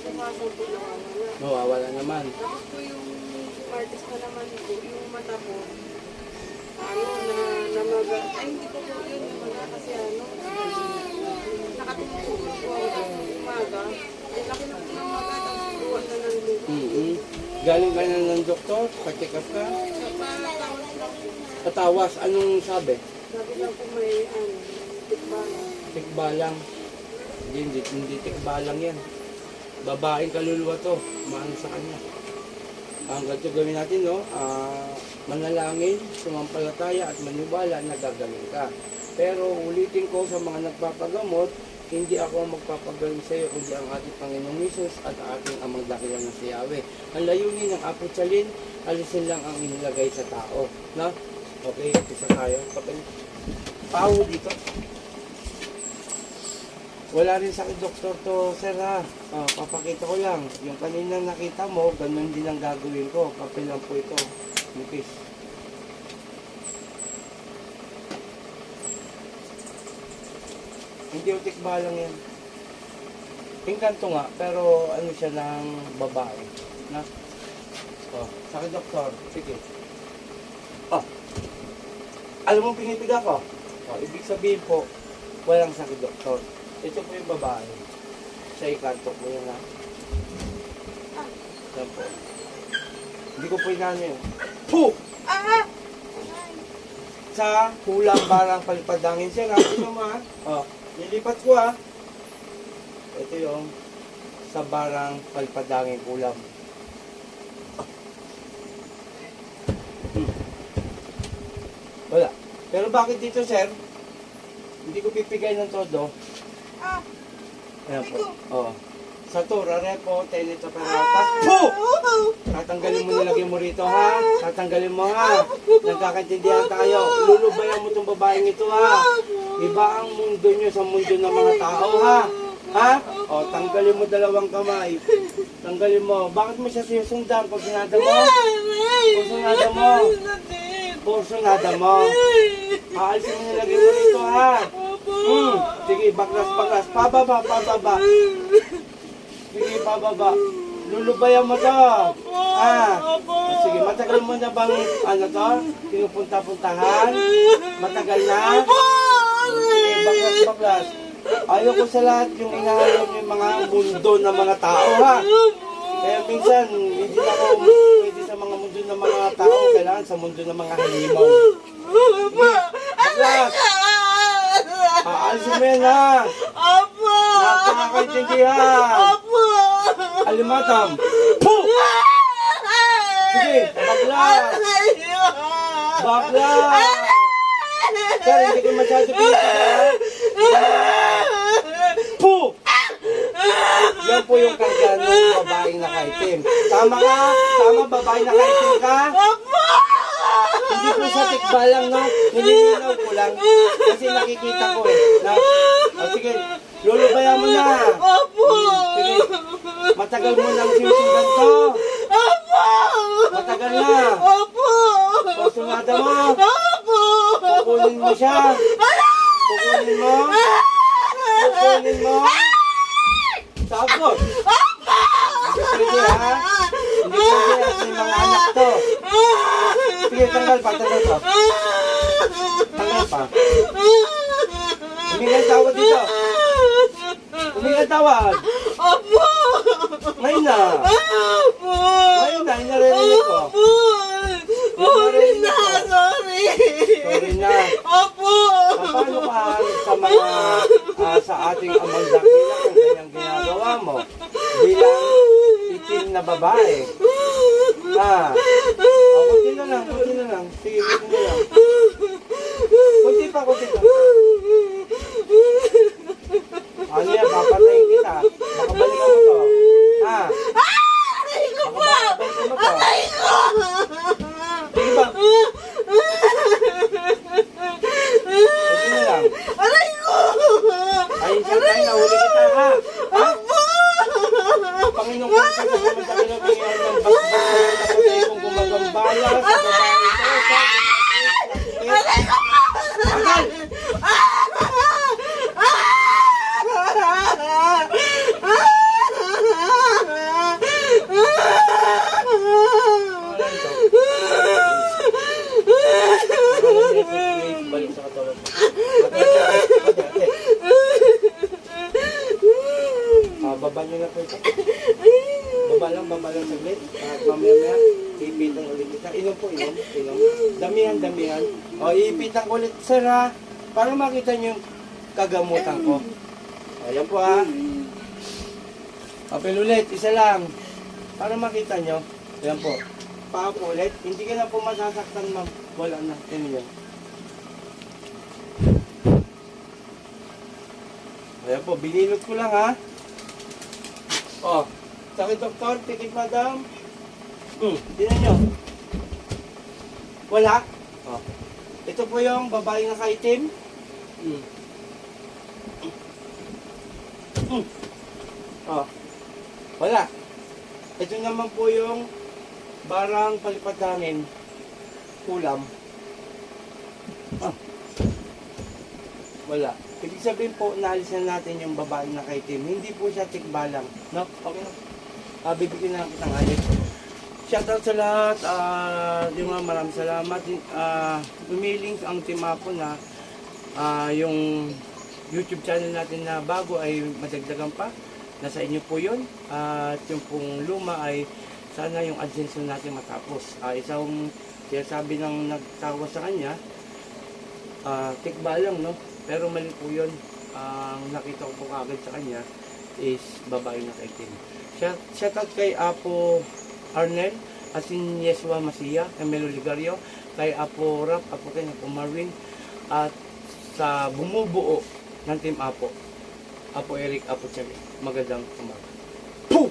kinabukasan po nawawala. Mawawala naman. Tapos po yung artist na naman po, yung mata po, ano, na, namaga, ay hindi po po yun, namaga kasi ano, nakatulog po po ako ng umaga, ay laki na po ng maga, tapos buwan na ng lupa. mm Galing ka na ng doktor, pa-check up ka. Sa patawas lang po, Patawas, anong sabi? sabi lang po may, ano, tikbana. Tikbalang. Hindi, hindi, hindi tikbalang yan. Babaeng kaluluwa to. Maano sa kanya. Ang ganito gawin natin, no? Ah, manalangin, sumampalataya at maniwala na gagaling ka. Pero ulitin ko sa mga nagpapagamot, hindi ako ang magpapagaling sa iyo, kundi ang ating Panginoong Isus at ating amang dakilan na si Yahweh. Ang layunin ng apotsalin, alisin lang ang inilagay sa tao. No? Okay, isa tayo. Kapag pao dito. Wala rin sakit doktor to, sir ha. Ah, papakita ko lang. Yung kanina nakita mo, ganun din ang gagawin ko. Papel lang po ito. Nipis. Hindi utik balang yan. Pingkanto nga, pero ano siya ng babae. Na? Oh, sakit doktor. Sige. Oh. Alam mo pinipiga ko? Oh, ibig sabihin po, walang sakit doktor. Ito po yung babae. Sa ikantok mo yun ha. Yan po. Hindi ko po inano yun. Puh! Ah! Sa hulang barang palipadangin siya ha. Ito mo ha. Oh, nilipat ko ha. Ito yung sa barang palipadangin ulam. Hmm. Wala. Pero bakit dito, sir? Hindi ko pipigay ng todo. Ah! Ayan po. Oo. Sa tura, repo, tenet, operata. Po! Tatanggalin mo nilagay mo rito, ha? Tatanggalin mo, ha? Nagkakaintindihan tayo. Lulubayan mo itong babaeng ito, ha? Iba ang mundo nyo sa mundo ng mga tao, ha? Ha? O, tanggalin mo dalawang kamay. Tanggalin mo. Bakit mo siya sinusundan? Porsyonada mo? Porsyonada mo? Porsyonada mo? Aalisin mo nilagay mo rito, ha? Hmm. Sige, baklas, baklas. Pababa, pababa. Sige, pababa. Lulubayan mo to. Ah. Sige, matagal mo na bang, ano to? Pinupunta-puntahan? Matagal na? Sige, baklas, baklas. Ayaw ko sa lahat yung inahayon yung mga mundo ng mga tao, ha? Kaya minsan, hindi na ako pwede sa mga mundo ng mga tao. Kailangan sa mundo ng mga halimaw. Baklas. Ha? Opo! Nakakakaintindihan. Opo! Alimatam. Puh! Sige, baklas. Baklas. Sir, hindi ko masyado pinita. Puh! Yan po yung karga ng babaeng nakaitim. Tama ka? Tama, babaeng nakaitim ka? Hindi po sa tikba lang, no? Nililinaw ko lang. Kasi nakikita ko eh. Na, oh, sige, lulubayan mo na. Opo! Sige, matagal mo nang sinusundan to. Opo! Matagal na. Opo! Pasunada mo. Opo! Kukunin mo siya. Kukunin mo. Kukunin pa, tanggal pa. Tanggal pa. Humingan tawad dito. Humingan tawad. Opo! Ngayon na. Opo! Ngayon na, inaririnig ko. Opo! Sorry na! Sorry! Sorry na. Opo! Paano ka sa mga ah, sa ating amang dakila kung kanyang ginagawa mo bilang itim na babae? Ah, oh, kunti na lang, kunti na lang. Sige, kunti na lang. Kunti pa, kunti pa. Ano yan, papatayin kita. Baka balikan mo to. Ah, Aray ko baka po! balikan mo to. Aray ko! Sige ba? Kunti na lang. Aray ko! Ayun siya tayo, nahuli kita ha. Ha? Opo! Panginoon ko sa mga dakila Panginoon ng bakbakan na patay kong gumagambala sa babae ito. Sa Aray ko po! Tagal! Ah, baba lang, baba lang saglit. At mamaya maya, iipitan ulit kita. Inom po, inom. inom. Damihan, damihan. O, iipitan ko ulit, sir ha. Para makita nyo yung kagamutan ko. Ayan po ha. Papel ulit, isa lang. Para makita nyo. Ayan po. Paa po ulit. Hindi ka na po masasaktan, ma'am. Wala na. Yan yun. Ayan po, binilot ko lang ha. Oh, sakit doktor, tikit madam. Hmm, tingnan nyo. Wala? Oh. Ito po yung babae na kaitim. Hmm. Hmm. Oh. Wala. Ito naman po yung barang palipad hangin. Kulam. Wala. Ibig sabihin po, naalis na natin yung babae na kaitim. Hindi po siya tikbalang. No? Okay na. Ah, bibigyan na kitang alit. Shoutout sa lahat. Ah, yung mga maraming salamat. Ah, umiling ang timapo na ah, yung YouTube channel natin na bago ay madagdagan pa. Nasa inyo po yun. At yung pong luma ay sana yung AdSense natin matapos. Ah, isang sinasabi ng nagtawa sa kanya, ah, tikba lang, no? Pero mali po yun. Ang nakita ko po kagad sa kanya is babae na kaitim. Shout, out kay Apo Arnel, asin Yeswa Masia, kay Melo Ligario, kay Apo Rap, Apo kay Apo Marvin, at sa bumubuo ng Team Apo, Apo Eric, Apo Chami. Magandang umaga. Puh!